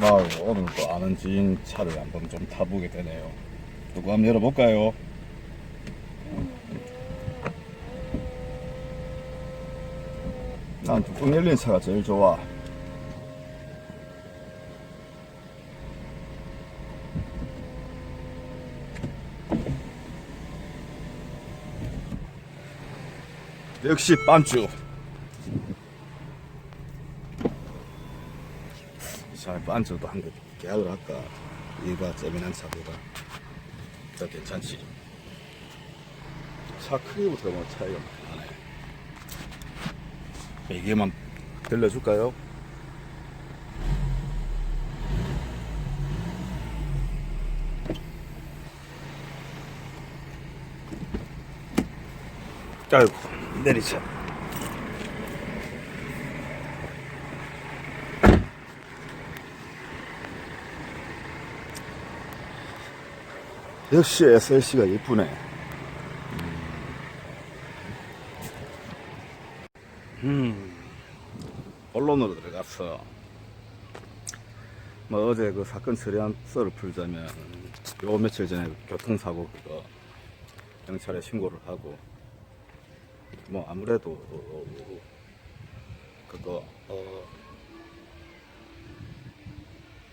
와 오늘 또 아는 지인 차를 한번 좀 타보게 되네요. 누구 한번 열어볼까요? 난 뚜껑 열린 차가 제일 좋아. 역시 반주. 잘 반주도 한대 계약을 할까? 이가 재미난 차보다 더 괜찮지. 차 크기부터 뭐 차이가 많이 나네. 이게만 들려줄까요? 아이고 내리자. 역시 SLC가 예쁘네. 음, 언론으로 들어갔어. 뭐 어제 그 사건 처리한 썰을 풀자면 요 며칠 전에 교통사고 그거 경찰에 신고를 하고 뭐 아무래도 그거 어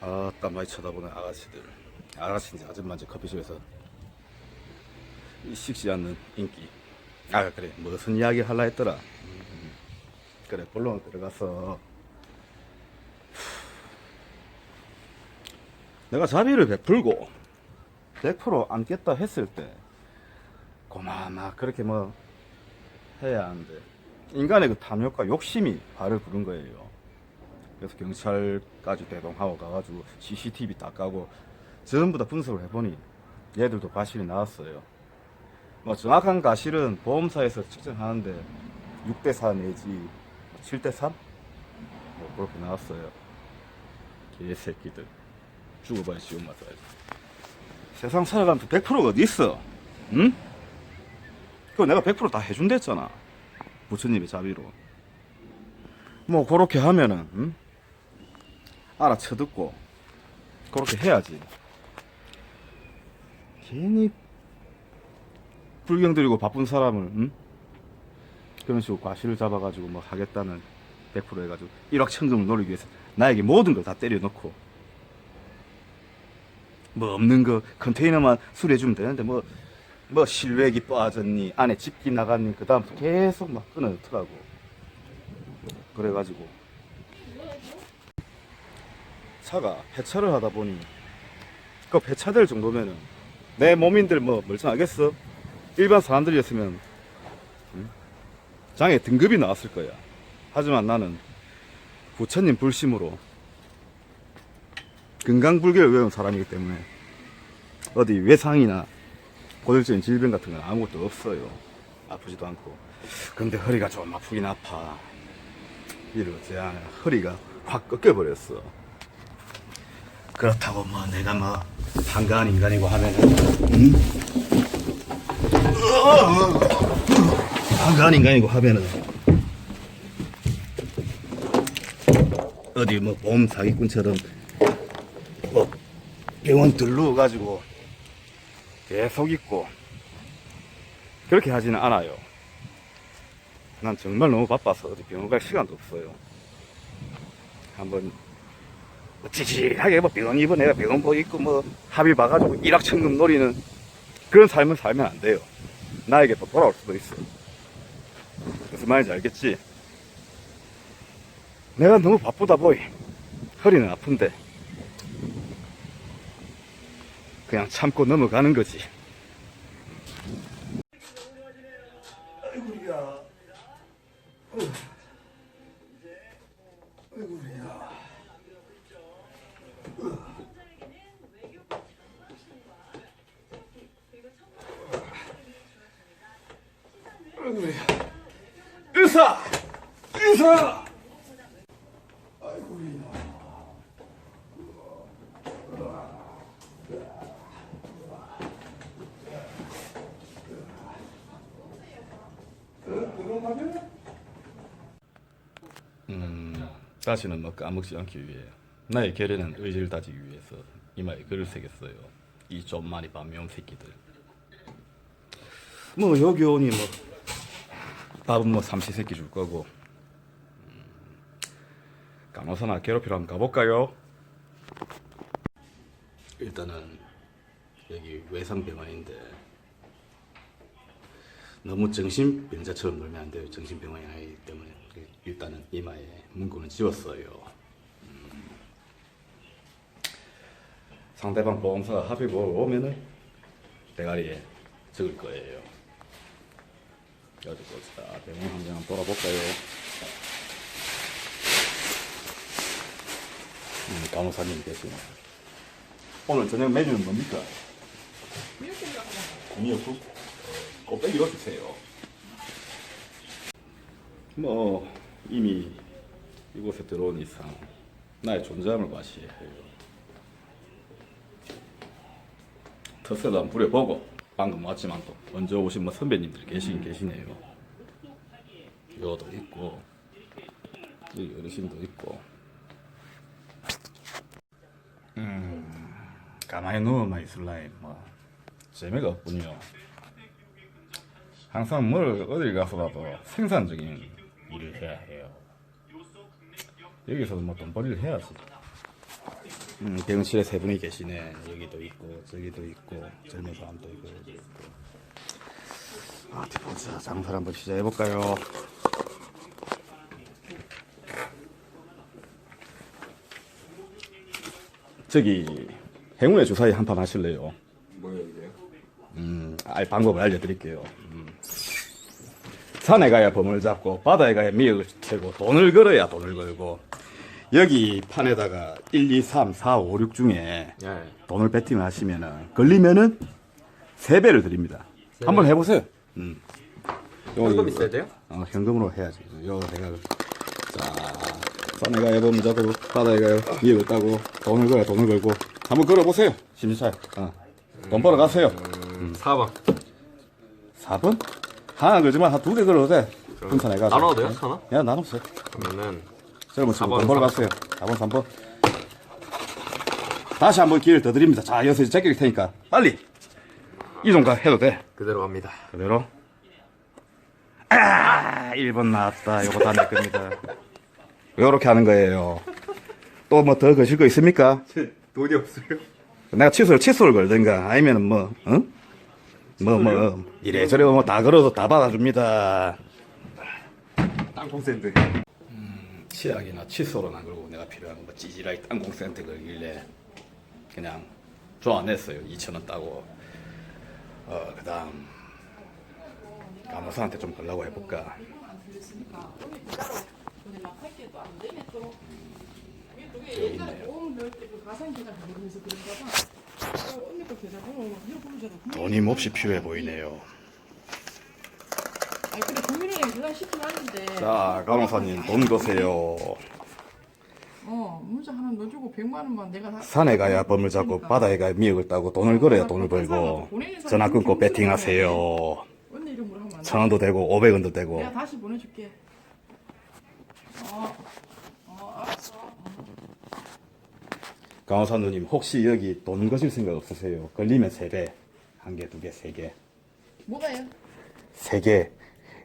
아따 많이 쳐다보는 아가씨들 아가씨인지 아줌마인지 커피숍에서 이 식지 않는 인기. 아 그래. 무슨 이야기 할라 했더라? 음, 그래 본론 들어가서. 내가 자비를 베풀고 100% 안겠다 했을 때 고마마 그렇게 뭐 해야 하는데. 인간의 그 탐욕과 욕심이 발을 부른 거예요. 그래서 경찰까지 대동하고 가가지고 CCTV 다 까고 전부 다 분석을 해보니 얘들도 과실이 나왔어요. 뭐 정확한 과실은 보험사에서 측정하는데 6대 4 내지 7대 3? 뭐 그렇게 나왔어요. 개새끼들. 죽어봐야 지옥 맞아야지. 세상 살아가면서 100%가 어디 있어? 응? 그거 내가 100%다 해준댔잖아. 부처님의 자비로. 뭐, 그렇게 하면은, 응? 알아쳐듣고, 그렇게 해야지. 괜히, 불경 들이고 바쁜 사람을, 응? 그런 식으로 과실을 잡아가지고 뭐 하겠다는 100% 해가지고 1억 천금을 노리기 위해서 나에게 모든 걸 다 때려놓고 뭐 없는 거 컨테이너만 수리해주면 되는데 뭐 뭐 실외기 빠졌니 안에 집기 나갔니 그 다음 계속 막 끊어더라고 그래가지고 차가 폐차를 하다 보니 그 폐차될 정도면은 내 몸인들 뭐 멀쩡하겠어 일반 사람들이었으면 응? 장애 등급이 나왔을 거야 하지만 나는 부처님 불심으로 건강불교를 외운 사람이기 때문에 어디 외상이나 고질적인 질병 같은 건 아무것도 없어요. 아프지도 않고. 근데 허리가 좀 아프긴 아파. 어째야 허리가 확 꺾여버렸어. 그렇다고 뭐 내가 뭐 한가한 인간이고 하면은 응? 한가한 인간이고 하면은 어디 뭐 보험 사기꾼처럼 뭐 병원 들러 가지고 계속 있고 그렇게 하지는 않아요. 난 정말 너무 바빠서 어디 병원 갈 시간도 없어요. 한번 뭐 찌질하게 뭐 병원 내가 병원 보 있고 뭐 합의 봐가지고 일확천금 노리는 그런 삶을 살면 안 돼요. 나에게 또 돌아올 수도 있어. 무슨 말인지 알겠지? 내가 너무 바쁘다 보이. 허리는 아픈데. 그냥 참고 넘어가는 거지. 아이고야. 아이고야. 아이고야. 의사! 아이고야. 음, 다시는 뭐 까먹지 않기 위해 나의 결에는 의지를 다지기 위해서 이마에 글을 새겼어요. 이좀 많이 반면 새끼들. 뭐 여기 오니 뭐 밥은 뭐 삼시 새끼 줄 거고. 음, 간호사나 괴롭히러 한번 가볼까요? 일단은 여기 외상병원인데 너무 정신병자처럼 놀면 안 돼요. 정신병원이 아니기 때문에 일단은 이마에 문구는 지웠어요. 음. 상대방 보험사가 합의 보러 오면은 대가리에 적을 거예요. 어디 보자. 병원 한장 돌아볼까요? 음, 간호사님 계시네. 오늘 저녁 메뉴는 뭡니까? 미역국? 곱빼기로 주세요. 뭐 이미 이곳에 들어온 이상 나의 존재함을 과시해요. 텃세도 한번 부려보고 방금 왔지만 또 먼저 오신 뭐 선배님들 계시긴 계시네요. 요도 있고 이 어르신도 있고 음 가만히 누워만 있을라니 뭐 재미가 없군요. 항상 뭘 어딜 가서라도 생산적인 일을 해야 해요. 여기서도 뭐 돈벌이를 해야지. 음, 병실에 세 분이 계시네. 여기도 있고 저기도 있고 젊은 사람도 있고 여기 있고. 아, 보자. 장사를 한번 시작해 볼까요? 저기 행운의 주사위 한판 하실래요? 뭐예요 이게? 음, 알 방법을 알려드릴게요. 음. 산에 가야 범을 잡고 바다에 가야 미역을 채고 돈을 걸어야 돈을 걸고 여기 판에다가 1, 2, 3, 4, 5, 6 중에 예. 돈을 배팅을 하시면은 걸리면은 세 배를 드립니다. 한번 해보세요. 음. 현금 있어야 돼요? 어, 현금으로 해야지. 요 내가 자 산에 가야 범을 잡고 바다에 가야 미역을 따고 돈을 걸어야 돈을 걸고 한번 걸어보세요. 심사에. 어. 돈 벌어 가세요. 음, 4번 4번? 하나 걸지만 한 두 개 걸어도 돼. 분산해가지고. 나눠도 돼요? 하나? 야, 나눴어요. 그러면은 젊은 친구 4번, 돈 벌어 갔어요. 4번, 3번. 다시 한번 기회를 더 드립니다. 자, 여기서 이제 제낄 테니까. 빨리! 이동가 해도 돼. 그대로 갑니다 그대로. 아, 1번 나왔다. 요거 다 내 겁니다. 요렇게 하는 거예요. 또 뭐 더 거실 거 있습니까? 돈이 없어요 내가 칫솔, 칫솔 걸든가, 아니면은 뭐, 응? 뭐, 뭐, 이래저래 뭐 다 걸어도 다 받아줍니다. 땅콩 샌드 치약이나 칫솔은 안 걸고 내가 필요한 거 찌질하게 땅콩 센트 걸길래 그냥 좋아냈어요. 2,000원 따고. 어, 그 다음, 간호사한테 좀 걸라고 해볼까. 근데 막 할게도 안 되네 또. 이게 또 이게 옛날에 보험 넣을 때그 가상 계좌 모르면서 그런가 봐. 어, 언니 거 계좌. 돈이 몹시 필요해 보이네요. 아니 근데 하는데. 자, 간호사님, 돈 거세요. 어 문자 하나 넣어주고 100만 원만 내가 다. 산에 가야 범을 잡고 바다에 가야 미역을 따고 돈을 걸어야 돈을 벌고 전화 끊고 배팅하세요. 언니 이름으로 하면 안 돼. 천 원도 되고 500원도 되고 내가 다시 보내줄게. 어. 어 알았어. 간호사 누님 혹시 여기 돈 거실 생각 없으세요? 걸리면 세배한 개, 두 개, 세 개. 뭐가요? 세 개.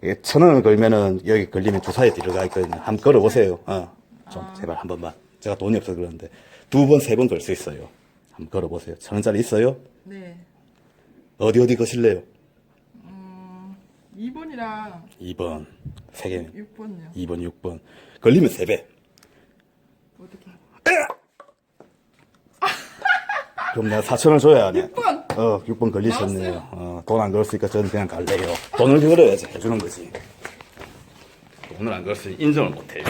이게 천 원을 걸면은 여기 걸리면 주사에 들어가 있거든요. 한번 걸어보세요. 어. 좀 제발 한 번만. 제가 돈이 없어서 그러는데 두 번, 세 번 걸 수 있어요. 한번 걸어보세요. 천 원짜리 있어요? 네. 어디 어디 거실래요? 2번이랑 2번, 세 개. 6번요. 2번, 6번. 걸리면 세배 어떻게? 그럼 내가 4천 원 줘야 하네. 6번. 어, 6번 걸리셨네요. 어, 돈 안 걸었으니까 저는 그냥 갈래요. 돈을 걸어야지 해주는 거지. 돈을 안 걸었으니 인정을 못 해요.